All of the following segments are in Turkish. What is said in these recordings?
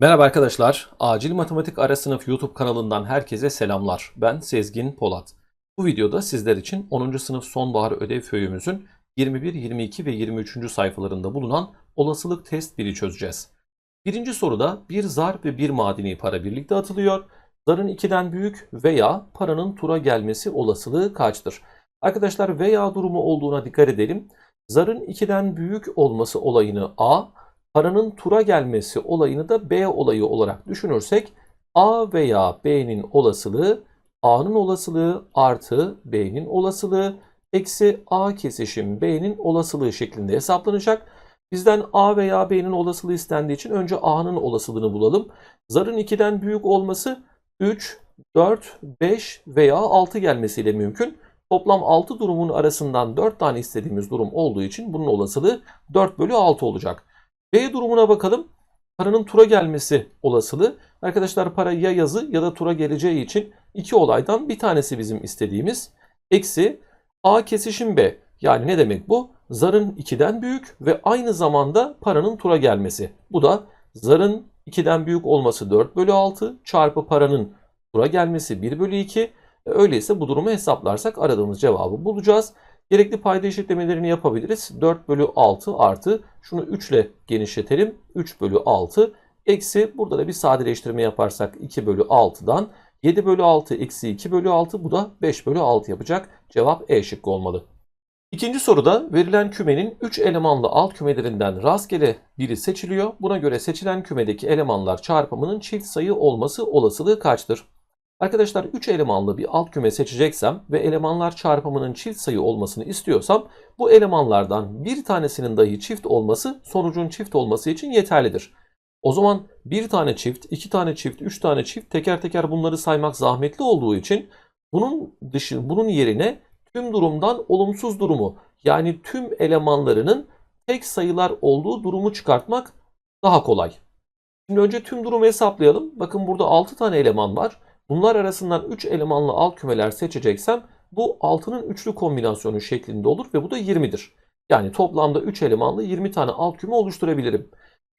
Merhaba arkadaşlar. Acil Matematik Ara Sınıf YouTube kanalından herkese selamlar. Ben Sezgin Polat. Bu videoda sizler için 10. sınıf sonbahar ödev föyümüzün 21, 22 ve 23. sayfalarında bulunan olasılık test 1'i çözeceğiz. Birinci soruda bir zar ve bir madeni para birlikte atılıyor. Zarın 2'den büyük veya paranın tura gelmesi olasılığı kaçtır? Arkadaşlar veya durumu olduğuna dikkat edelim. Zarın 2'den büyük olması olayını A, paranın tura gelmesi olayını da B olayı olarak düşünürsek A veya B'nin olasılığı A'nın olasılığı artı B'nin olasılığı eksi A kesişim B'nin olasılığı şeklinde hesaplanacak. Bizden A veya B'nin olasılığı istendiği için önce A'nın olasılığını bulalım. Zarın 2'den büyük olması 3, 4, 5 veya 6 gelmesiyle mümkün. Toplam 6 durumun arasından 4 tane istediğimiz durum olduğu için bunun olasılığı 4 bölü 6 olacak. B durumuna bakalım. Paranın tura gelmesi olasılığı. Arkadaşlar para ya yazı ya da tura geleceği için iki olaydan bir tanesi bizim istediğimiz. Eksi A kesişim B. Yani ne demek bu? Zarın 2'den büyük ve aynı zamanda paranın tura gelmesi. Bu da zarın 2'den büyük olması 4 bölü 6 çarpı paranın tura gelmesi 1 bölü 2. Öyleyse bu durumu hesaplarsak aradığımız cevabı bulacağız. Gerekli payda eşitlemelerini yapabiliriz. 4 bölü 6 artı şunu 3 ile genişletelim. 3 bölü 6 eksi burada da bir sadeleştirme yaparsak 2 bölü 6'dan 7 bölü 6 eksi 2 bölü 6 bu da 5 bölü 6 yapacak. Cevap E şıkkı olmalı. İkinci soruda verilen kümenin 3 elemanlı alt kümelerinden rastgele biri seçiliyor. Buna göre seçilen kümedeki elemanlar çarpımının çift sayı olması olasılığı kaçtır? Arkadaşlar 3 elemanlı bir alt küme seçeceksem ve elemanlar çarpımının çift sayı olmasını istiyorsam bu elemanlardan bir tanesinin dahi çift olması sonucun çift olması için yeterlidir. O zaman bir tane çift, iki tane çift, üç tane çift teker teker bunları saymak zahmetli olduğu için bunun dışı, bunun yerine tüm durumdan olumsuz durumu yani tüm elemanlarının tek sayılar olduğu durumu çıkartmak daha kolay. Şimdi önce tüm durumu hesaplayalım. Bakın burada 6 tane eleman var. Bunlar arasından 3 elemanlı alt kümeler seçeceksem bu 6'nın üçlü kombinasyonu şeklinde olur ve bu da 20'dir. Yani toplamda 3 elemanlı 20 tane alt küme oluşturabilirim.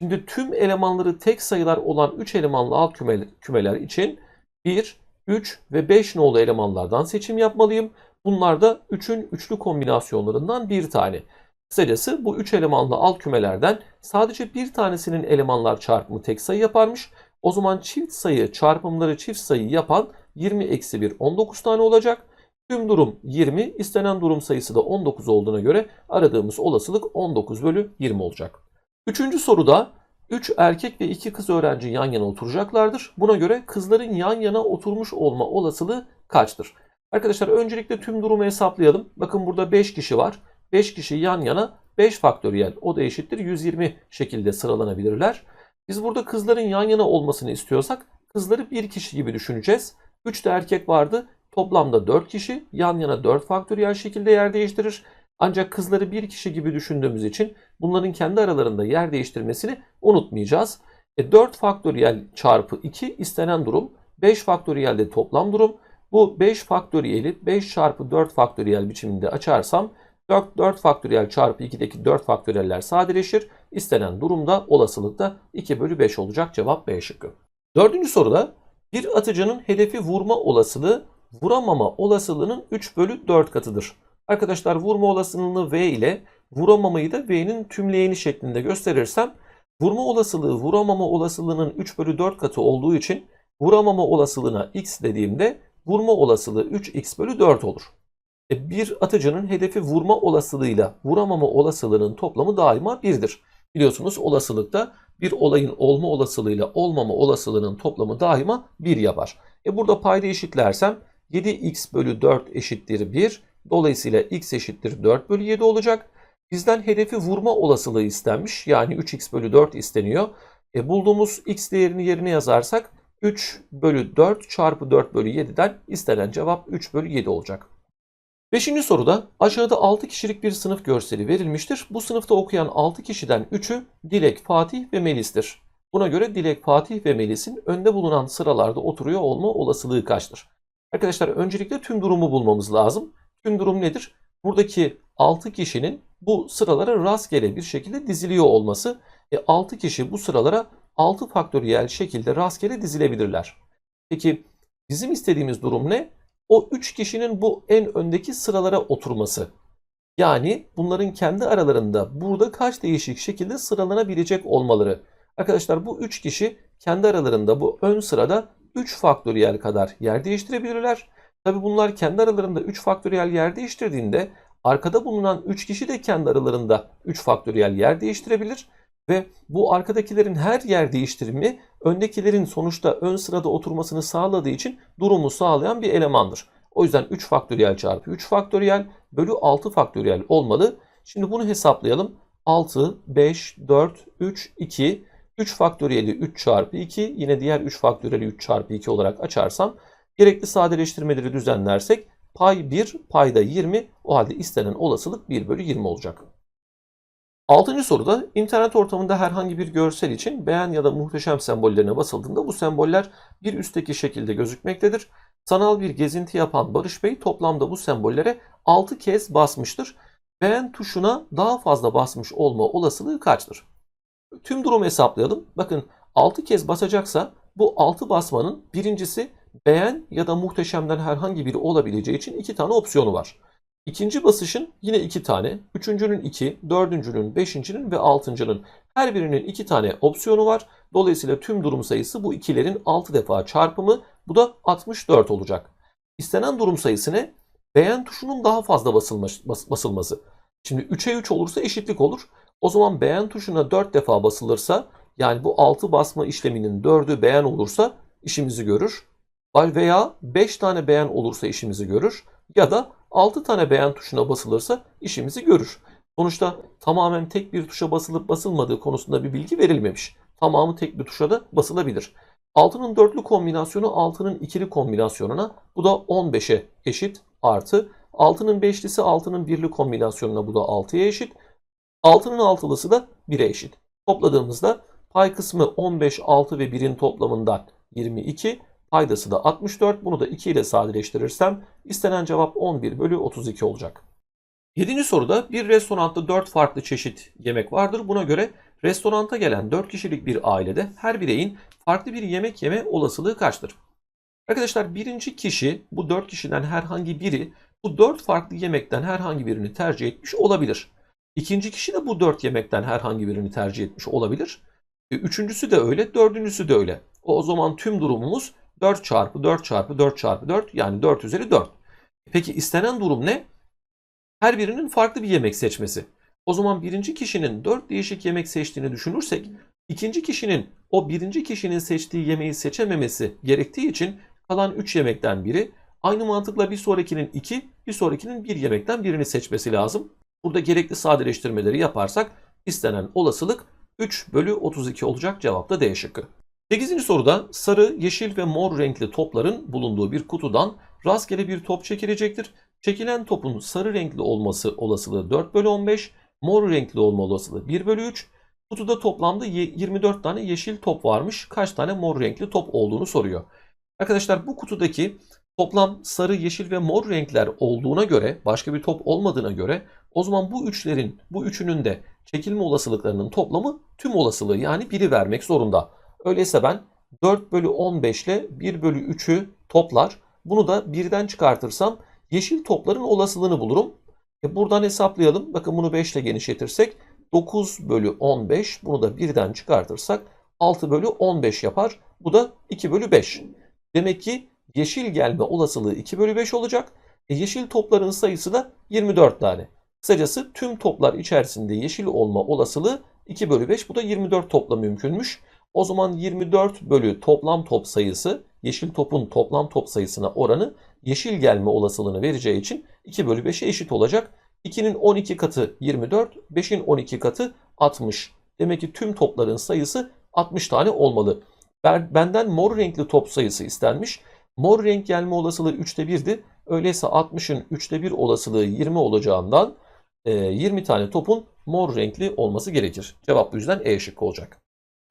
Şimdi tüm elemanları tek sayılar olan 3 elemanlı alt kümeler için 1, 3 ve 5 nolu elemanlardan seçim yapmalıyım. Bunlar da 3'ün üçlü kombinasyonlarından bir tane. Kısacası bu 3 elemanlı alt kümelerden sadece bir tanesinin elemanlar çarpımı tek sayı yaparmış. O zaman çift sayı çarpımları çift sayı yapan 20 eksi 1 19 tane olacak. Tüm durum 20 istenen durum sayısı da 19 olduğuna göre aradığımız olasılık 19 bölü 20 olacak. Üçüncü soruda 3 erkek ve 2 kız öğrenci yan yana oturacaklardır. Buna göre kızların yan yana oturmuş olma olasılığı kaçtır? Arkadaşlar öncelikle tüm durumu hesaplayalım. Bakın burada 5 kişi var. 5 kişi yan yana 5 faktöriyel o da eşittir 120 şekilde sıralanabilirler. Biz burada kızların yan yana olmasını istiyorsak kızları bir kişi gibi düşüneceğiz. 3 de erkek vardı. Toplamda 4 kişi yan yana 4 faktöriyel şekilde yer değiştirir. Ancak kızları bir kişi gibi düşündüğümüz için bunların kendi aralarında yer değiştirmesini unutmayacağız. E 4 faktöriyel çarpı 2 istenen durum. 5 faktöriyel de toplam durum. Bu 5 faktöriyeli 5 çarpı 4 faktöriyel biçiminde açarsam 4, 4 faktöriyel çarpı 2'deki 4 faktöriyeller sadeleşir. İstenen durumda olasılıkta 2 bölü 5 olacak cevap B şıkkı. Dördüncü soruda bir atıcının hedefi vurma olasılığı vuramama olasılığının 3 bölü 4 katıdır. Arkadaşlar vurma olasılığını V ile vuramamayı da V'nin tümleyeni şeklinde gösterirsem vurma olasılığı vuramama olasılığının 3 bölü 4 katı olduğu için vuramama olasılığına x dediğimde vurma olasılığı 3x bölü 4 olur. E, bir atıcının hedefi vurma olasılığıyla vuramama olasılığının toplamı daima 1'dir. Biliyorsunuz olasılıkta bir olayın olma olasılığıyla olmama olasılığının toplamı daima 1 yapar. E burada payda eşitlersem 7x bölü 4 eşittir 1. Dolayısıyla x eşittir 4 bölü 7 olacak. Bizden hedefi vurma olasılığı istenmiş. Yani 3x bölü 4 isteniyor. E bulduğumuz x değerini yerine yazarsak 3 bölü 4 çarpı 4 bölü 7'den istenen cevap 3 bölü 7 olacak. Beşinci soruda aşağıda 6 kişilik bir sınıf görseli verilmiştir. Bu sınıfta okuyan 6 kişiden 3'ü Dilek, Fatih ve Melis'tir. Buna göre Dilek, Fatih ve Melis'in önde bulunan sıralarda oturuyor olma olasılığı kaçtır? Arkadaşlar öncelikle tüm durumu bulmamız lazım. Tüm durum nedir? Buradaki 6 kişinin bu sıralara rastgele bir şekilde diziliyor olması. E 6 kişi bu sıralara 6 faktöriyel şekilde rastgele dizilebilirler. Peki bizim istediğimiz durum ne? O 3 kişinin bu en öndeki sıralara oturması. Yani bunların kendi aralarında burada kaç değişik şekilde sıralanabilecek olmaları. Arkadaşlar bu 3 kişi kendi aralarında bu ön sırada 3 faktöriyel kadar yer değiştirebilirler. Tabi bunlar kendi aralarında 3 faktöriyel yer değiştirdiğinde arkada bulunan 3 kişi de kendi aralarında 3 faktöriyel yer değiştirebilir. Ve bu arkadakilerin her yer değiştirimi öndekilerin sonuçta ön sırada oturmasını sağladığı için durumu sağlayan bir elemandır. O yüzden 3 faktöriyel çarpı 3 faktöriyel bölü 6 faktöriyel olmalı. Şimdi bunu hesaplayalım. 6, 5, 4, 3, 2, 3 faktöriyeli 3 çarpı 2 yine diğer 3 faktöriyeli 3 çarpı 2 olarak açarsam gerekli sadeleştirmeleri düzenlersek pay 1 payda 20 o halde istenen olasılık 1 bölü 20 olacak. Altıncı soruda internet ortamında herhangi bir görsel için beğen ya da muhteşem sembollerine basıldığında bu semboller bir üstteki şekilde gözükmektedir. Sanal bir gezinti yapan Barış Bey toplamda bu sembollere 6 kez basmıştır. Beğen tuşuna daha fazla basmış olma olasılığı kaçtır? Tüm durumu hesaplayalım. Bakın 6 kez basacaksa bu 6 basmanın birincisi beğen ya da muhteşemden herhangi biri olabileceği için iki tane opsiyonu var. İkinci basışın yine iki tane, üçüncünün iki, dördüncünün, beşincinin ve altıncının her birinin iki tane opsiyonu var. Dolayısıyla tüm durum sayısı bu ikilerin 6 defa çarpımı bu da 64 olacak. İstenen durum sayısı ne? Beğen tuşunun daha fazla basılması. Şimdi 3'e 3 olursa eşitlik olur. O zaman beğen tuşuna 4 defa basılırsa yani bu 6 basma işleminin 4'ü beğen olursa işimizi görür. Veya 5 tane beğen olursa işimizi görür. Ya da 6 tane beğen tuşuna basılırsa işimizi görür. Sonuçta tamamen tek bir tuşa basılıp basılmadığı konusunda bir bilgi verilmemiş. Tamamı tek bir tuşa da basılabilir. 6'nın dörtlü kombinasyonu 6'nın ikili kombinasyonuna bu da 15'e eşit artı 6'nın beşlisi 6'nın birli kombinasyonuna bu da 6'ya eşit. 6'nın altılısı da 1'e eşit. Topladığımızda pay kısmı 15, 6 ve 1'in toplamından 22. Paydası da 64. Bunu da 2 ile sadeleştirirsem istenen cevap 11 bölü 32 olacak. 7. soruda bir restoranda 4 farklı çeşit yemek vardır. Buna göre restoranta gelen 4 kişilik bir ailede her bireyin farklı bir yemek yeme olasılığı kaçtır? Arkadaşlar birinci kişi bu 4 kişiden herhangi biri bu 4 farklı yemekten herhangi birini tercih etmiş olabilir. İkinci kişi de bu 4 yemekten herhangi birini tercih etmiş olabilir. E, üçüncüsü de öyle, dördüncüsü de öyle. O, o zaman tüm durumumuz 4 çarpı 4 çarpı 4 çarpı 4 yani 4 üzeri 4. Peki istenen durum ne? Her birinin farklı bir yemek seçmesi. O zaman birinci kişinin 4 değişik yemek seçtiğini düşünürsek ikinci kişinin o birinci kişinin seçtiği yemeği seçememesi gerektiği için kalan 3 yemekten biri aynı mantıkla bir sonrakinin 2 bir sonrakinin 1 yemekten birini seçmesi lazım. Burada gerekli sadeleştirmeleri yaparsak istenen olasılık 3 bölü 32 olacak cevap da D şıkkı. 8. soruda sarı, yeşil ve mor renkli topların bulunduğu bir kutudan rastgele bir top çekilecektir. Çekilen topun sarı renkli olması olasılığı 4 bölü 15, mor renkli olma olasılığı 1 bölü 3. Kutuda toplamda 24 tane yeşil top varmış. Kaç tane mor renkli top olduğunu soruyor. Arkadaşlar bu kutudaki toplam sarı, yeşil ve mor renkler olduğuna göre, başka bir top olmadığına göre o zaman bu üçlerin, bu üçünün de çekilme olasılıklarının toplamı tüm olasılığı yani 1'i vermek zorunda. Öyleyse ben 4 bölü 15 ile 1 bölü 3'ü toplar. Bunu da 1'den çıkartırsam yeşil topların olasılığını bulurum. E buradan hesaplayalım. Bakın bunu 5 ile genişletirsek 9 bölü 15. Bunu da 1'den çıkartırsak 6 bölü 15 yapar. Bu da 2 bölü 5. Demek ki yeşil gelme olasılığı 2 bölü 5 olacak. E yeşil topların sayısı da 24 tane. Kısacası tüm toplar içerisinde yeşil olma olasılığı 2 bölü 5. Bu da 24 topla mümkünmüş. O zaman 24 bölü toplam top sayısı yeşil topun toplam top sayısına oranı yeşil gelme olasılığını vereceği için 2 bölü 5'e eşit olacak. 2'nin 12 katı 24, 5'in 12 katı 60. Demek ki tüm topların sayısı 60 tane olmalı. Benden mor renkli top sayısı istenmiş. Mor renk gelme olasılığı 3'te 1'di. Öyleyse 60'ın 3'te 1 olasılığı 20 olacağından 20 tane topun mor renkli olması gerekir. Cevap bu yüzden E şıkkı olacak.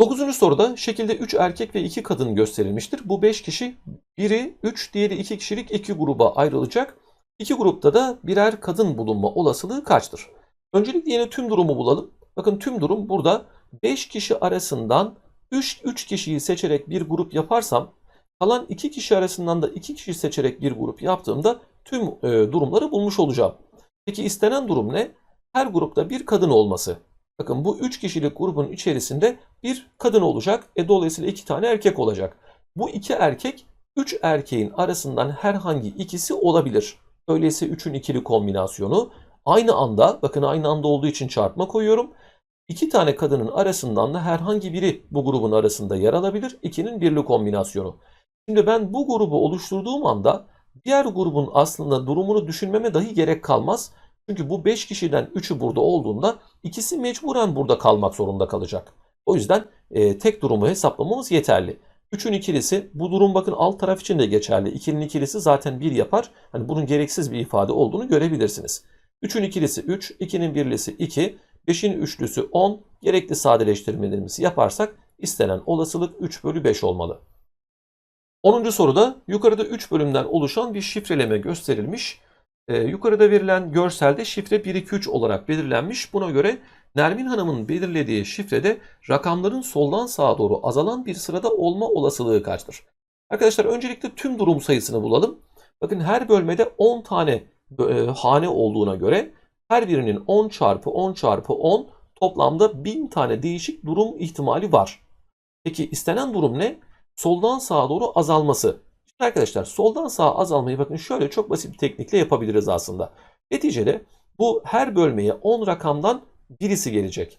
Dokuzuncu soruda şekilde 3 erkek ve 2 kadın gösterilmiştir. Bu 5 kişi biri 3 diğeri 2 kişilik 2 gruba ayrılacak. İki grupta da birer kadın bulunma olasılığı kaçtır? Öncelikle yine tüm durumu bulalım. Bakın tüm durum burada 5 kişi arasından 3, 3 kişiyi seçerek bir grup yaparsam kalan 2 kişi arasından da 2 kişi seçerek bir grup yaptığımda tüm e, durumları bulmuş olacağım. Peki istenen durum ne? Her grupta bir kadın olması. Bakın bu 3 kişilik grubun içerisinde bir kadın olacak. E, dolayısıyla 2 tane erkek olacak. Bu iki erkek 3 erkeğin arasından herhangi ikisi olabilir. Öyleyse 3'ün ikili kombinasyonu aynı anda bakın aynı anda olduğu için çarpma koyuyorum. İki tane kadının arasından da herhangi biri bu grubun arasında yer alabilir. 2'nin birli kombinasyonu. Şimdi ben bu grubu oluşturduğum anda diğer grubun aslında durumunu düşünmeme dahi gerek kalmaz. Çünkü bu 5 kişiden 3'ü burada olduğunda ikisi mecburen burada kalmak zorunda kalacak. O yüzden e, tek durumu hesaplamamız yeterli. 3'ün ikilisi bu durum bakın alt taraf için de geçerli. 2'nin ikilisi zaten 1 yapar. Hani bunun gereksiz bir ifade olduğunu görebilirsiniz. 3'ün ikilisi 3, 2'nin birlisi 2, 5'in üçlüsü 10. Gerekli sadeleştirmelerimizi yaparsak istenen olasılık 3 bölü 5 olmalı. 10. soruda yukarıda 3 bölümden oluşan bir şifreleme gösterilmiş. Ee, yukarıda verilen görselde şifre 1, 2, 3 olarak belirlenmiş. Buna göre Nermin Hanım'ın belirlediği şifrede rakamların soldan sağa doğru azalan bir sırada olma olasılığı kaçtır? Arkadaşlar öncelikle tüm durum sayısını bulalım. Bakın her bölmede 10 tane e, hane olduğuna göre her birinin 10 çarpı 10 çarpı 10 toplamda 1000 tane değişik durum ihtimali var. Peki istenen durum ne? Soldan sağa doğru azalması. Arkadaşlar soldan sağa azalmayı bakın şöyle çok basit bir teknikle yapabiliriz aslında. Neticede bu her bölmeye 10 rakamdan birisi gelecek.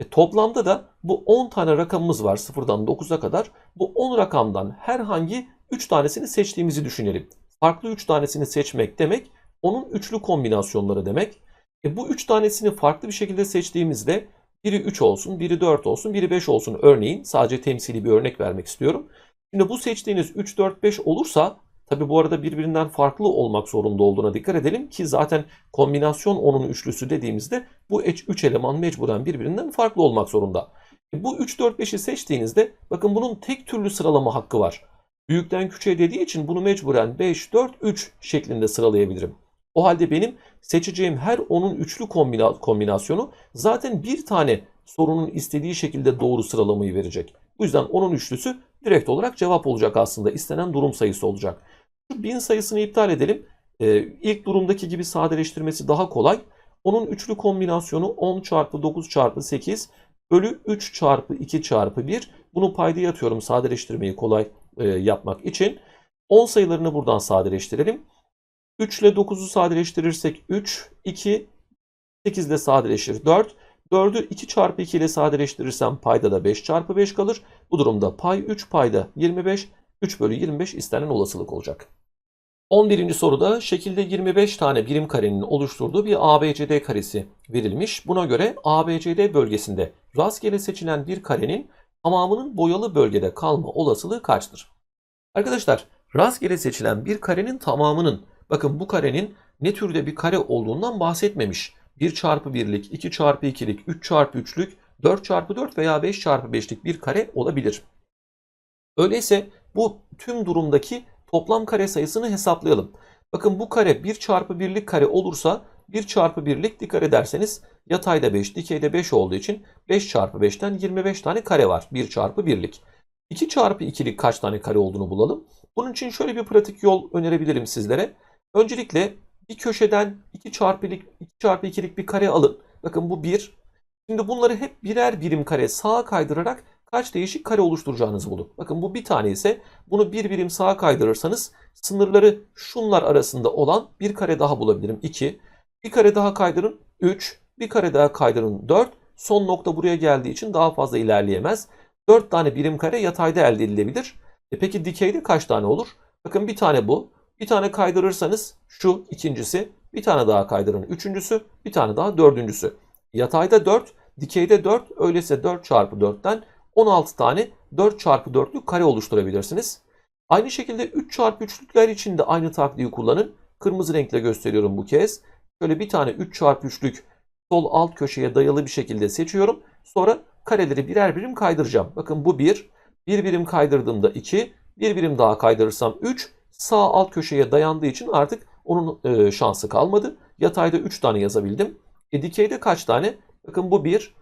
E, toplamda da bu 10 tane rakamımız var sıfırdan 9'a kadar. Bu 10 rakamdan herhangi 3 tanesini seçtiğimizi düşünelim. Farklı 3 tanesini seçmek demek onun üçlü kombinasyonları demek. E, bu 3 tanesini farklı bir şekilde seçtiğimizde biri 3 olsun, biri 4 olsun, biri 5 olsun örneğin. Sadece temsili bir örnek vermek istiyorum. Şimdi bu seçtiğiniz 3, 4, 5 olursa Tabi bu arada birbirinden farklı olmak zorunda olduğuna dikkat edelim ki zaten kombinasyon onun üçlüsü dediğimizde bu 3 eleman mecburen birbirinden farklı olmak zorunda. E bu 3, 4, 5'i seçtiğinizde bakın bunun tek türlü sıralama hakkı var. Büyükten küçüğe dediği için bunu mecburen 5, 4, 3 şeklinde sıralayabilirim. O halde benim seçeceğim her onun üçlü kombina kombinasyonu zaten bir tane sorunun istediği şekilde doğru sıralamayı verecek. Bu yüzden onun üçlüsü direkt olarak cevap olacak aslında. istenen durum sayısı olacak. Şu bin sayısını iptal edelim. Ee, ilk durumdaki gibi sadeleştirmesi daha kolay. Onun üçlü kombinasyonu 10 çarpı 9 çarpı 8 bölü 3 çarpı 2 çarpı 1. Bunu paydaya atıyorum sadeleştirmeyi kolay e, yapmak için. 10 sayılarını buradan sadeleştirelim. 3 ile 9'u sadeleştirirsek 3, 2, 8 ile sadeleşir 4. 4'ü 2 çarpı 2 ile sadeleştirirsem payda da 5 çarpı 5 kalır. Bu durumda pay 3 payda 25. 3 bölü 25 istenen olasılık olacak. 11. soruda şekilde 25 tane birim karenin oluşturduğu bir ABCD karesi verilmiş. Buna göre ABCD bölgesinde rastgele seçilen bir karenin tamamının boyalı bölgede kalma olasılığı kaçtır? Arkadaşlar rastgele seçilen bir karenin tamamının bakın bu karenin ne türde bir kare olduğundan bahsetmemiş. 1 çarpı 1'lik, 2 çarpı 2'lik, 3 çarpı 3'lük, 4 çarpı 4 veya 5 çarpı 5'lik bir kare olabilir. Öyleyse bu tüm durumdaki toplam kare sayısını hesaplayalım. Bakın bu kare 1 çarpı 1'lik kare olursa 1 çarpı 1'lik dikkat ederseniz yatayda 5, dikeyde 5 olduğu için 5 çarpı 5'ten 25 tane kare var 1 çarpı 1'lik. 2 çarpı 2'lik kaç tane kare olduğunu bulalım. Bunun için şöyle bir pratik yol önerebilirim sizlere. Öncelikle bir köşeden 2 çarpılik 2 çarpı 2'lik bir kare alın. Bakın bu 1. Şimdi bunları hep birer birim kare sağa kaydırarak kaç değişik kare oluşturacağınızı bulun. Bakın bu bir tane ise bunu bir birim sağa kaydırırsanız sınırları şunlar arasında olan bir kare daha bulabilirim. 2. Bir kare daha kaydırın 3. Bir kare daha kaydırın 4. Son nokta buraya geldiği için daha fazla ilerleyemez. 4 tane birim kare yatayda elde edilebilir. E peki dikeyde kaç tane olur? Bakın bir tane bu. Bir tane kaydırırsanız şu ikincisi. Bir tane daha kaydırın üçüncüsü. Bir tane daha dördüncüsü. Yatayda 4, dikeyde 4. Öyleyse 4 çarpı 4'ten 16 tane 4 çarpı 4'lük kare oluşturabilirsiniz. Aynı şekilde 3 çarpı 3'lükler için de aynı taktiği kullanın. Kırmızı renkle gösteriyorum bu kez. Şöyle bir tane 3 çarpı 3'lük sol alt köşeye dayalı bir şekilde seçiyorum. Sonra kareleri birer birim kaydıracağım. Bakın bu 1. Bir birim kaydırdığımda 2. Bir birim daha kaydırırsam 3. Sağ alt köşeye dayandığı için artık onun e, şansı kalmadı. Yatayda 3 tane yazabildim. E dikeyde kaç tane? Bakın bu 1.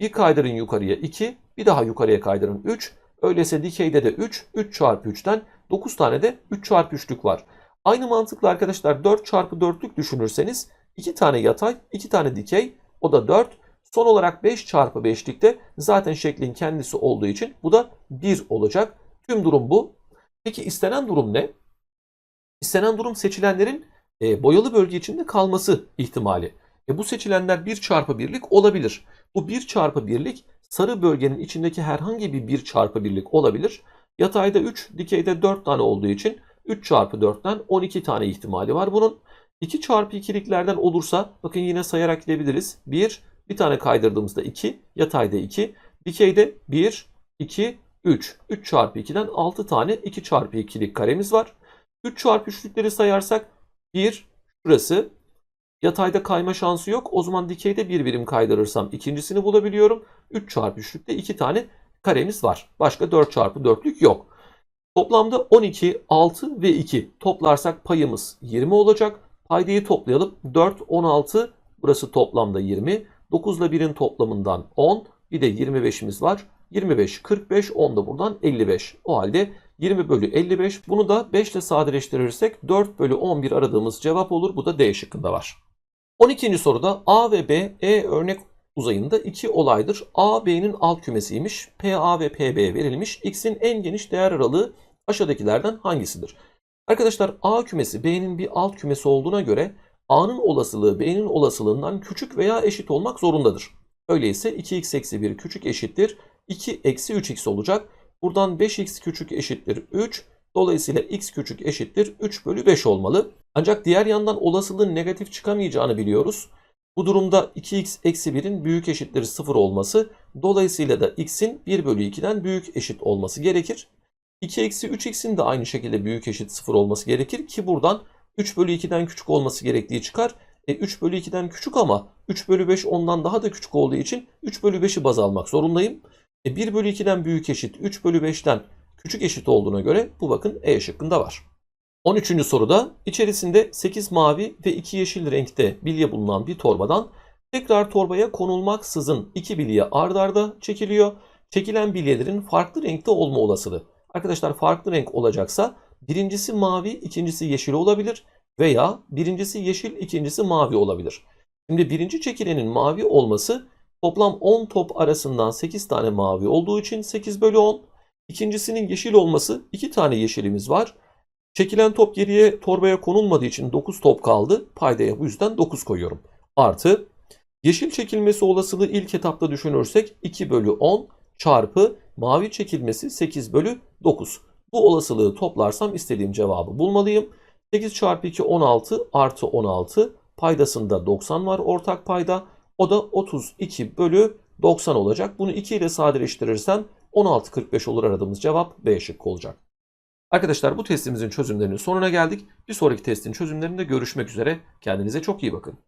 Bir kaydırın yukarıya 2, bir daha yukarıya kaydırın 3. Öyleyse dikeyde de 3, 3 çarpı 3'ten 9 tane de 3 çarpı 3'lük var. Aynı mantıkla arkadaşlar 4 çarpı 4'lük düşünürseniz 2 tane yatay, 2 tane dikey, o da 4. Son olarak 5 çarpı 5'likte zaten şeklin kendisi olduğu için bu da 1 olacak. Tüm durum bu. Peki istenen durum ne? İstenen durum seçilenlerin e, boyalı bölge içinde kalması ihtimali. E, bu seçilenler 1 çarpı 1'lik olabilir. Bu 1 çarpı 1'lik sarı bölgenin içindeki herhangi bir 1 çarpı 1'lik olabilir. Yatayda 3, dikeyde 4 tane olduğu için 3 çarpı 4'ten 12 tane ihtimali var bunun. 2 çarpı 2'liklerden olursa bakın yine sayarak gidebiliriz. 1, bir tane kaydırdığımızda 2, yatayda 2, dikeyde 1, 2, 3. 3 çarpı 2'den 6 tane 2 çarpı 2'lik karemiz var. 3 çarpı 3'lükleri sayarsak 1, şurası. Yatayda kayma şansı yok. O zaman dikeyde bir birim kaydırırsam ikincisini bulabiliyorum. 3 çarpı 3'lükte 2 tane karemiz var. Başka 4 çarpı 4'lük yok. Toplamda 12, 6 ve 2 toplarsak payımız 20 olacak. Paydayı toplayalım. 4, 16 burası toplamda 20. 9 ile 1'in toplamından 10. Bir de 25'imiz var. 25, 45, 10 da buradan 55. O halde 20 bölü 55. Bunu da 5 ile sadeleştirirsek 4 bölü 11 aradığımız cevap olur. Bu da D şıkkında var. 12. soruda A ve B, E örnek uzayında iki olaydır. A, B'nin alt kümesiymiş. PA ve PB verilmiş. X'in en geniş değer aralığı aşağıdakilerden hangisidir? Arkadaşlar A kümesi B'nin bir alt kümesi olduğuna göre A'nın olasılığı B'nin olasılığından küçük veya eşit olmak zorundadır. Öyleyse 2x eksi 1 küçük eşittir 2 eksi 3x olacak. Buradan 5x küçük eşittir 3. Dolayısıyla x küçük eşittir 3 bölü 5 olmalı. Ancak diğer yandan olasılığın negatif çıkamayacağını biliyoruz. Bu durumda 2x eksi 1'in büyük eşittir 0 olması. Dolayısıyla da x'in 1 bölü 2'den büyük eşit olması gerekir. 2 eksi 3x'in de aynı şekilde büyük eşit 0 olması gerekir ki buradan 3 bölü 2'den küçük olması gerektiği çıkar. E 3 bölü 2'den küçük ama 3 bölü 5 ondan daha da küçük olduğu için 3 bölü 5'i baz almak zorundayım. E 1 bölü 2'den büyük eşit 3 bölü 5'ten küçük eşit olduğuna göre bu bakın E şıkkında var. 13. soruda içerisinde 8 mavi ve 2 yeşil renkte bilye bulunan bir torbadan tekrar torbaya konulmaksızın 2 bilye ard arda çekiliyor. Çekilen bilyelerin farklı renkte olma olasılığı. Arkadaşlar farklı renk olacaksa birincisi mavi, ikincisi yeşil olabilir veya birincisi yeşil, ikincisi mavi olabilir. Şimdi birinci çekilenin mavi olması toplam 10 top arasından 8 tane mavi olduğu için 8 bölü 10. İkincisinin yeşil olması 2 tane yeşilimiz var. Çekilen top geriye torbaya konulmadığı için 9 top kaldı. Paydaya bu yüzden 9 koyuyorum. Artı yeşil çekilmesi olasılığı ilk etapta düşünürsek 2 bölü 10 çarpı mavi çekilmesi 8 bölü 9. Bu olasılığı toplarsam istediğim cevabı bulmalıyım. 8 çarpı 2 16 artı 16 paydasında 90 var ortak payda. O da 32 bölü 90 olacak. Bunu 2 ile sadeleştirirsem 16.45 olur aradığımız cevap B şıkkı olacak. Arkadaşlar bu testimizin çözümlerinin sonuna geldik. Bir sonraki testin çözümlerinde görüşmek üzere. Kendinize çok iyi bakın.